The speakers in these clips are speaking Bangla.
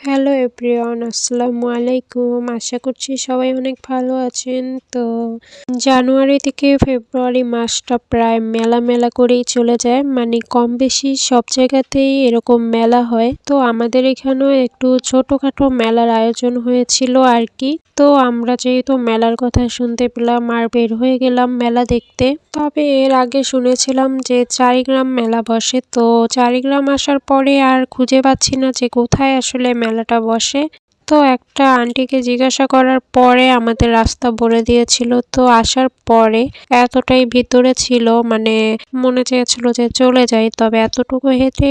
হ্যালো এভরিওয়ান আসসালামু আলাইকুম আশা করছি সবাই অনেক ভালো আছেন। তো জানুয়ারি থেকে ফেব্রুয়ারি মাসটা প্রায় মেলা মেলা করেই চলে যায়। মানে কম বেশি সব জায়গাতেই এরকম মেলা হয়। তো আমাদের এখানেও একটু ছোটখাটো মেলার আয়োজন হয়েছিল আর কি। তো আমরা যেহেতু মেলার কথা শুনতে পেলাম আর বের হয়ে গেলাম মেলা দেখতে, তবে এর আগে শুনেছিলাম যে চারিগ্রাম মেলা বসে। তো চারিগ্রাম আসার পরে আর খুঁজে পাচ্ছি না যে কোথায় আসলে মেলাটা বসে তো একটা আন্টিকে জিজ্ঞাসা করার পরে আমাদের রাস্তা বলে দিয়েছিল। তো আসার পরে এতটাই ভিতরে ছিল মানে মনে চেয়েছিল যে চলে যাই। তবে এতটুকু হেঁটে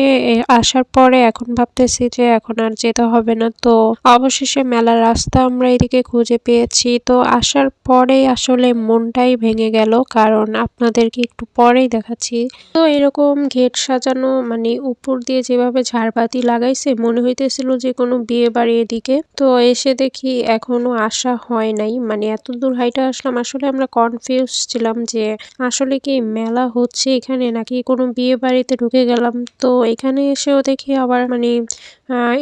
আসার পরে এখন ভাবতেছি যে এখন আর যেতে হবে না। তো অবশেষে মেলার রাস্তা আমরা এদিকে খুঁজে পেয়েছি। তো আসার পরে আসলে মনটাই ভেঙে গেল, কারণ আপনাদেরকে একটু পরেই দেখাচ্ছি। তো এরকম গেট সাজানো মানে উপর দিয়ে যেভাবে ঝাড়বাতি লাগাইছে, মনে হইতেছিল যে কোনো বিয়ে বাড়ি এদিকে। তো এসে দেখি এখনও আসা হয় নাই। মানে এত দূর হাইটে আসলাম, আসলে আমরা কনফিউজ ছিলাম যে আসলে কি মেলা হচ্ছে এখানে নাকি কোনো বিয়ে বাড়িতে ঢুকে গেলাম। তো এখানে এসেও দেখি আবার মানে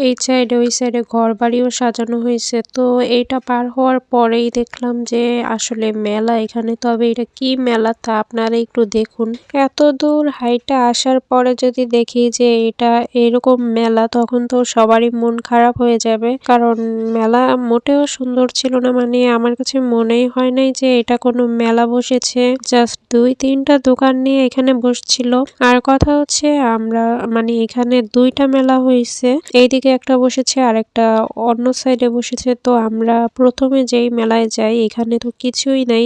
এই সাইডে ওই সাইডে ঘর বাড়িও সাজানো হয়েছে। তো এইটা পার হওয়ার পরেই দেখলাম যে আসলে মেলা এখানে। তবে এটা কি মেলা তা আপনারা একটু দেখুন। এত দূর হাইটে আসার পরে যদি দেখি যে এটা এরকম মেলা, তখন তো সবারই মন খারাপ হয়ে যাবে। কারণ মেলা মোটেও সুন্দর ছিল না। মানে আমার কাছে মনেই হয় নাই যে এটা কোনো মেলা বসেছে। জাস্ট দুই, তিনটা দোকান নিয়ে এখানে বসছিল। আর কথা হচ্ছে আমরা মানে এখানে দুইটা মেলা হয়েছে। এইদিকে একটা বসেছে আর একটা অন্য সাইডে বসেছে। তো আমরা প্রথমে যেই মেলায় যাই, এখানে তো কিছুই নাই।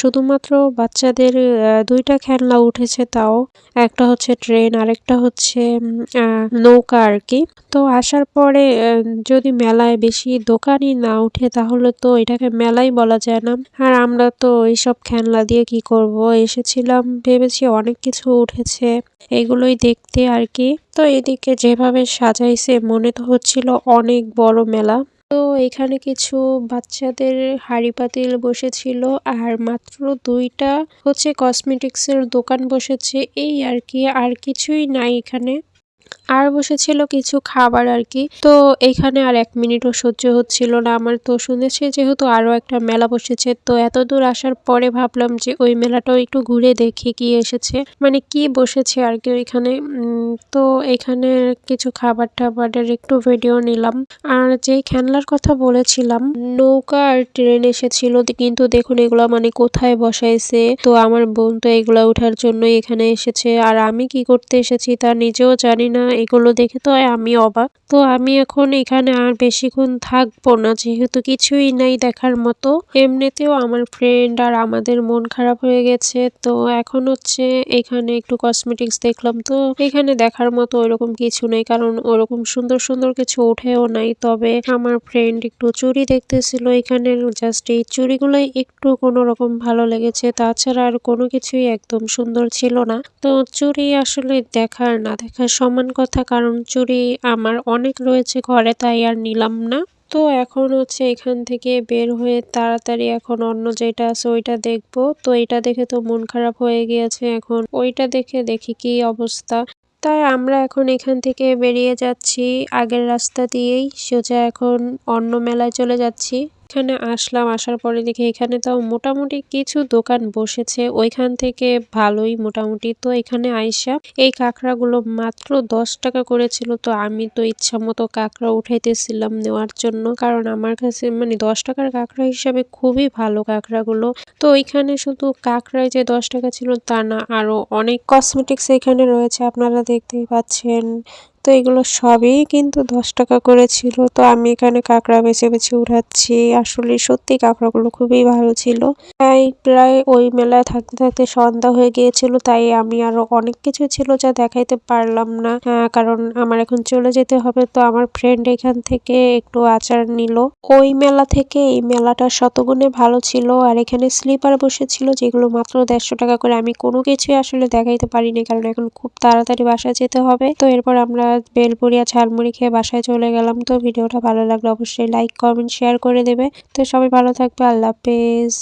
শুধুমাত্র বাচ্চাদের দুইটা খেলনা উঠেছে তাও। একটা হচ্ছে ট্রেন আরেকটা হচ্ছে নৌকা আর কি। তো আসার পরে যদি মেলায় বেশি দোকানই না উঠে, তাহলে তো এটাকে মেলাই বলা যায় না। আর আমরা তো এইসব খেলনা দিয়ে কি করব? এসেছিলাম, ভেবেছি অনেক কিছু উঠেছে। এগুলোই দেখতে আর কি। তো এদিকে যেভাবে সাজাইছে, মনে তো হচ্ছিল অনেক বড় মেলা। তো এখানে কিছু বাচ্চাদের হাড়ি পাতিল বসেছিল, আর মাত্র দুইটা হচ্ছে কসমেটিক্সের দোকান বসেছে। এই আর কি, আর কিছুই নাই এখানে। আর বসেছিল কিছু খাবার আর কি। তো এখানে আর এক মিনিটও সহ্য হচ্ছিল না আমার। তো শুনেছি যেহেতু আরও একটা মেলা বসেছে, তো এত দূর আসার পরে ভাবলাম যে ওই মেলাটাও একটু ঘুরে দেখি কি এসেছে। মানে কি বসেছে আর কি ওইখানে। তো এখানে কিছু খাবার টাবারের একটু ভিডিও নিলাম। আর যেই খেলনার কথা বলেছিলাম, নৌকা আর ট্রেন এসেছিল। কিন্তু দেখুন এগুলো মানে কোথায় বসাইছে। তো আমার বোন তো এগুলা ওঠার জন্যই এখানে এসেছে। আর আমি কি করতে এসেছি তা নিজেও জানি না। এগুলো দেখে তো আমি অবাক। তো আমি এখন এখানে আর বেশিক্ষণ থাকব না, যেহেতু কিছুই নাই দেখার মতো। এমনিতেও আমার ফ্রেন্ড আর আমাদের মন খারাপ হয়ে গেছে, তো এখন হচ্ছে এখানে একটু কসমেটিক্স দেখলাম। তো এখানে দেখার মতো ওরকম কিছু নেই, কারণ ওরকম সুন্দর সুন্দর কিছু ওঠেও নাই। তবে আমার ফ্রেন্ড একটু চুরি দেখতেছিল এখানে জাস্ট এই চুরিগুলোই একটু কোনো রকম ভালো লেগেছে। তাছাড়া আর কোনো কিছুই একদম সুন্দর ছিল না। তো চুরি আসলে দেখার না, দেখার সমান কথা, কারণ চুরি আমার অনেক রয়েছে ঘরে, তাই আর নিলাম না। তো এখন হচ্ছে এখান থেকে বের হয়ে তাড়াতাড়ি এখন অন্য যেটা আছে ওইটা দেখব। তো এটা দেখে তো মন খারাপ হয়ে গিয়েছে এখন। ওইটা দেখে দেখি কি অবস্থা। তাই আমরা এখন এখান থেকে বেরিয়ে যাচ্ছি আগের রাস্তা দিয়েই। সোজা এখন অন্য মেলায় চলে যাচ্ছি। এখানে আসলাম। আসার পরে দেখি এখানে তাও মোটামুটি কিছু দোকান বসেছে। ওইখান থেকে ভালোই মোটামুটি। তো এখানে আইসা এই কাঁকড়াগুলো মাত্র দশ টাকা করেছিল। তো আমি তো ইচ্ছা মতো কাঁকড়া উঠাইতেছিলাম নেওয়ার জন্য। কারণ আমার কাছে মানে দশ টাকার কাঁকড়া হিসাবে খুবই ভালো কাঁকড়াগুলো। তো ওইখানে শুধু কাঁকড়ায় যে দশ টাকা ছিল তা না, আরও অনেক কসমেটিক্স এখানে রয়েছে। আপনারা দেখতেই পাচ্ছেন। তো এগুলো সবই কিন্তু দশ টাকা করে ছিল। তো আমি এখানে কাঁকড়া বেছে বেছে উঠাচ্ছি আসলে সত্যি কাঁকড়াগুলো খুবই ভালো ছিল। তাই প্রায় ওই মেলায় থাকতে থাকতে সন্ধ্যা হয়ে গিয়েছিল। তাই আমি আরও অনেক কিছু ছিল যা দেখাইতে পারলাম না। কারণ আমার এখন চলে যেতে হবে। তো আমার ফ্রেন্ড এখান থেকে একটু আচার নিল। ওই মেলা থেকে এই মেলাটা শতগুণে ভালো ছিল। আর এখানে স্লিপার বসেছিল যেগুলো মাত্র দেড়শো টাকা করে। আমি কোনো কিছুই আসলে দেখাইতে পারিনি, কারণ এখন খুব তাড়াতাড়ি বাসায় যেতে হবে। তো এরপর আমরা বেলপুরিয়া ঝালমুড়ি খেয়ে বাসায় চলে গেলাম। তো ভিডিওটা ভালো লাগলে অবশ্যই লাইক কমেন্ট শেয়ার করে দেবে। তো সবাই ভালো থাকবে, আল্লাহ হাফেজ।